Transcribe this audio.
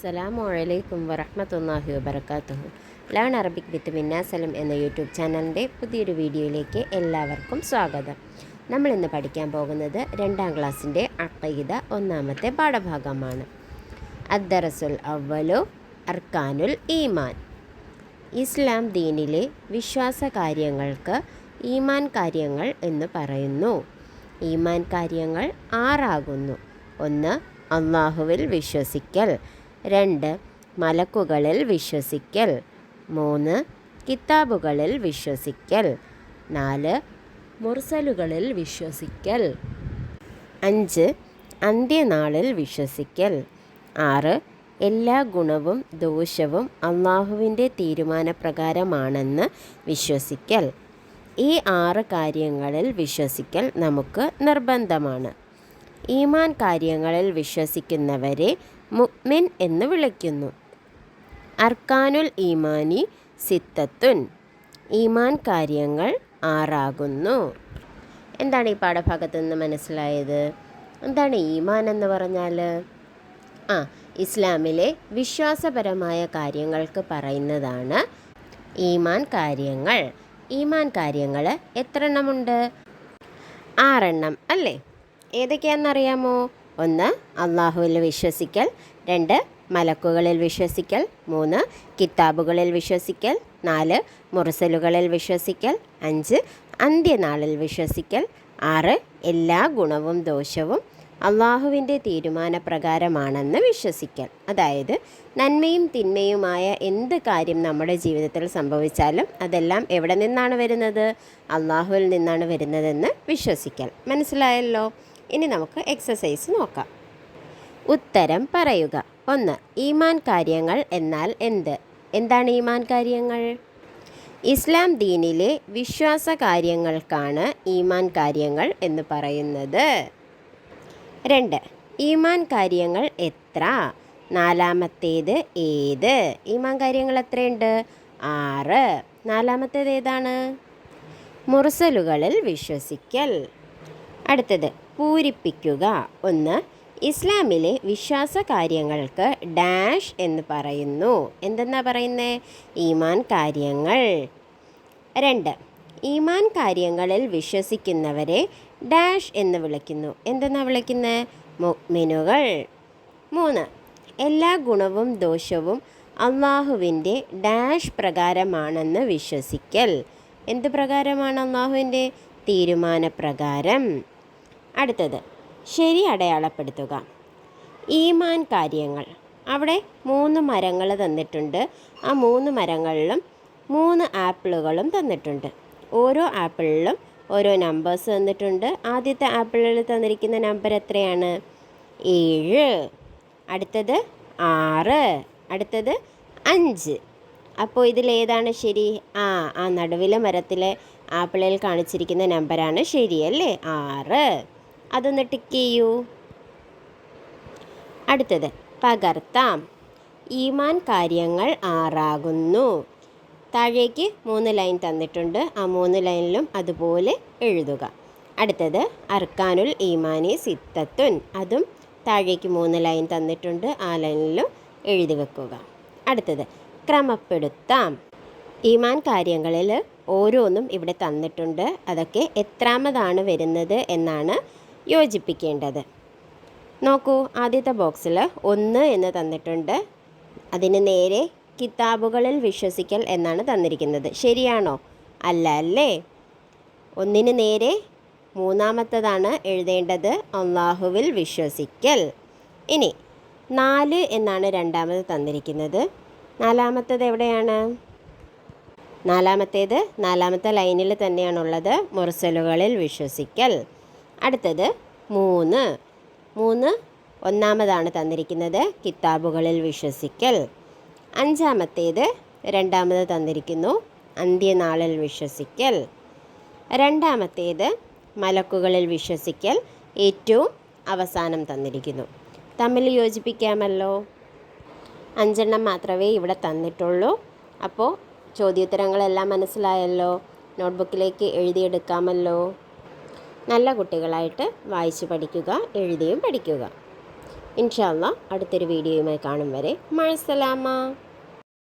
അസ്സലാമു അലൈക്കും വറഹമത്തല്ലാഹി വബർക്കാത്തുഹു ലേൺ അറബിക് വിത്ത് മിന്നാസലം എന്ന യൂട്യൂബ് ചാനലിന്റെ പുതിയൊരു വീഡിയോയിലേക്ക് എല്ലാവർക്കും സ്വാഗതം. നമ്മൾ ഇന്ന് പഠിക്കാൻ പോകുന്നത് രണ്ടാം ക്ലാസ്സിന്റെ അക്കൈദ ഒന്നാമത്തെ പാഠഭാഗമാണ്. അദ്ദറസുൽ അവലു അർക്കാനുൽ ഈമാൻ. ഇസ്ലാം ദീനിലെ വിശ്വാസ കാര്യങ്ങൾക്ക് ഈമാൻ കാര്യങ്ങൾ എന്ന് പറയുന്നു. ഈമാൻ കാര്യങ്ങൾ ആറാകുന്നു. ഒന്ന് അള്ളാഹുവിൽ വിശ്വസിക്കൽ. രണ്ട് മലക്കുകളിൽ വിശ്വസിക്കൽ. മൂന്ന് കിതാബുകളിൽ വിശ്വസിക്കൽ. നാല് മുർസലുകളിൽ വിശ്വസിക്കൽ. അഞ്ച് അന്ത്യനാളിൽ വിശ്വസിക്കൽ. ആറ് എല്ലാ ഗുണവും ദോഷവും അള്ളാഹുവിന്റെ തീരുമാനപ്രകാരമാണെന്ന് വിശ്വസിക്കൽ. ഈ ആറ് കാര്യങ്ങളിൽ വിശ്വസിക്കൽ നമുക്ക് നിർബന്ധമാണ്. ഈമാൻ കാര്യങ്ങളിൽ വിശ്വസിക്കുന്നവരെ മുഅ്മിൻ എന്ന് വിളിക്കുന്നു. അർക്കാനുൽ ഈമാനി സിത്തത്തുൻ. ഈമാൻ കാര്യങ്ങൾ ആറാകുന്നു. എന്താണ് ഈ പാഠഭാഗത്ത് നിന്ന് മനസ്സിലായത്? എന്താണ് ഈമാൻ എന്ന് പറഞ്ഞാൽ? ആ ഇസ്ലാമിലെ വിശ്വാസപരമായ കാര്യങ്ങൾക്ക് പറയുന്നതാണ് ഈമാൻ കാര്യങ്ങൾ. ഈമാൻ കാര്യങ്ങൾ എത്ര എണ്ണമുണ്ട്? ആറെണ്ണം അല്ലേ? ഏതൊക്കെയാണെന്നറിയാമോ? ഒന്ന് അള്ളാഹുവിൽ വിശ്വസിക്കൽ. രണ്ട് മലക്കുകളിൽ വിശ്വസിക്കൽ. മൂന്ന് കിതാബുകളിൽ വിശ്വസിക്കൽ. നാല് മുറസലുകളിൽ വിശ്വസിക്കൽ. അഞ്ച് അന്ത്യനാളിൽ വിശ്വസിക്കൽ. ആറ് എല്ലാ ഗുണവും ദോഷവും അള്ളാഹുവിന്റെ തീരുമാനപ്രകാരമാണെന്ന് വിശ്വസിക്കൽ. അതായത് നന്മയും തിന്മയുമായ എന്ത് കാര്യം നമ്മുടെ ജീവിതത്തിൽ സംഭവിച്ചാലും അതെല്ലാം എവിടെ നിന്നാണ് വരുന്നത്? അള്ളാഹുവിൽ നിന്നാണ് വരുന്നതെന്ന് വിശ്വസിക്കൽ. മനസ്സിലായല്ലോ? ഇനി നമുക്ക് എക്സസൈസ് നോക്കാം. ഉത്തരം പറയുക. ഒന്ന് ഈമാൻ കാര്യങ്ങൾ എന്നാൽ എന്ത്? എന്താണ് ഈമാൻ കാര്യങ്ങൾ? ഇസ്ലാം ദീനിലെ വിശ്വാസ കാര്യങ്ങൾക്കാണ് ഈമാൻ കാര്യങ്ങൾ എന്ന് പറയുന്നത്. രണ്ട് ഈമാൻ കാര്യങ്ങൾ എത്ര? നാലാമത്തേത് ഏത്? ഈമാൻ കാര്യങ്ങൾ എത്രയുണ്ട്? ആറ്. നാലാമത്തേത് ഏതാണ്? മുറസലുകളിൽ വിശ്വസിക്കൽ. അടുത്തത് പൂരിപ്പിക്കുക. ഒന്ന് ഇസ്ലാമിലെ വിശ്വാസ കാര്യങ്ങൾക്ക് ഡാഷ് എന്ന് പറയുന്നു. എന്തെന്നാ പറയുന്നത് ഈമാൻ കാര്യങ്ങൾ. രണ്ട് ഈമാൻ കാര്യങ്ങളിൽ വിശ്വസിക്കുന്നവരെ ഡാഷ് എന്ന് വിളിക്കുന്നു. എന്തെന്നാ വിളിക്കുന്നത് മുഅ്മിനുകൾ. മൂന്ന് എല്ലാ ഗുണവും ദോഷവും അള്ളാഹുവിന്റെ ഡാഷ് പ്രകാരമാണെന്ന് വിശ്വസിക്കൽ. എന്ത് പ്രകാരമാണ് അള്ളാഹുവിന്റെ തീരുമാനപ്രകാരം. അടുത്തത്. ശരി അടയാളപ്പെടുത്തുക. ഈമാൻ കാര്യങ്ങൾ. അവിടെ മൂന്ന് മരങ്ങൾ തന്നിട്ടുണ്ട്. ആ മൂന്ന് മരങ്ങളിലും മൂന്ന് ആപ്പിളുകളും തന്നിട്ടുണ്ട്. ഓരോ ആപ്പിളിലും ഓരോ നമ്പേഴ്സ് തന്നിട്ടുണ്ട്. ആദ്യത്തെ ആപ്പിളിൽ തന്നിരിക്കുന്ന നമ്പർ എത്രയാണ്? ഏഴ്. അടുത്തത് ആറ്. അടുത്തത് അഞ്ച്. അപ്പോൾ ഇതിലേതാണ് ശരി? ആ ആ നടുവിലെ മരത്തിലെ ആപ്പിളിൽ കാണിച്ചിരിക്കുന്ന നമ്പറാണ് ശരിയല്ലേ? ആറ്. അതൊന്ന് ടിക്ക് ചെയ്യൂ. അടുത്തത് പകർത്താം. ഈമാൻ കാര്യങ്ങൾ ആറാകുന്നു. താഴേക്ക് മൂന്ന് ലൈൻ തന്നിട്ടുണ്ട്. ആ മൂന്ന് ലൈനിലും അതുപോലെ എഴുതുക. അടുത്തത് അർക്കാനുൽ ഈമാനി സിത്തത്തുൻ. അതും താഴേക്ക് മൂന്ന് ലൈൻ തന്നിട്ടുണ്ട്. ആ ലൈനിലും എഴുതി വെക്കുക. അടുത്തത് ക്രമപ്പെടുത്താം. ഈമാൻ കാര്യങ്ങളിൽ ഓരോന്നും ഇവിടെ തന്നിട്ടുണ്ട്. അതൊക്കെ എത്രാമതാണ് വരുന്നത് എന്നാണ് യോജിപ്പിക്കേണ്ടത്. നോക്കൂ ആദ്യത്തെ ബോക്സിൽ ഒന്ന് എന്ന് തന്നിട്ടുണ്ട്. അതിന് നേരെ കിതാബുകളിൽ വിശ്വസിക്കൽ എന്നാണ് തന്നിരിക്കുന്നത്. ശരിയാണോ? അല്ല അല്ലേ? ഒന്നിന് നേരെ മൂന്നാമത്തതാണ് എഴുതേണ്ടത്. അള്ളാഹുവിൽ വിശ്വസിക്കൽ. ഇനി നാല് എന്നാണ് രണ്ടാമത് തന്നിരിക്കുന്നത്. നാലാമത്തത് എവിടെയാണ്? നാലാമത്തേത് നാലാമത്തെ ലൈനിൽ തന്നെയാണുള്ളത്. മുറിസലുകളിൽ വിശ്വസിക്കൽ. അടുത്തത് മൂന്ന്. മൂന്ന് ഒന്നാമതാണ് തന്നിരിക്കുന്നത് കിതാബുകളിൽ വിശ്വസിക്കൽ. അഞ്ചാമത്തേത് രണ്ടാമത് തന്നിരിക്കുന്നു അന്ത്യനാളിൽ വിശ്വസിക്കൽ. രണ്ടാമത്തേത് മലക്കുകളിൽ വിശ്വസിക്കൽ ഏറ്റവും അവസാനം തന്നിരിക്കുന്നു. തമ്മിൽ യോജിപ്പിക്കാമല്ലോ? അഞ്ചെണ്ണം മാത്രമേ ഇവിടെ തന്നിട്ടുള്ളൂ. അപ്പോൾ ചോദ്യോത്തരങ്ങളെല്ലാം മനസ്സിലായല്ലോ? നോട്ട്ബുക്കിലേക്ക് എഴുതിയെടുക്കാമല്ലോ? നല്ല കുട്ടികളായിട്ട് വായിച്ച് പഠിക്കുക എഴുതിയും പഠിക്കുക. ഇൻഷാല്ല അടുത്തൊരു വീഡിയോയുമായി കാണും വരെ. മഴസലാമ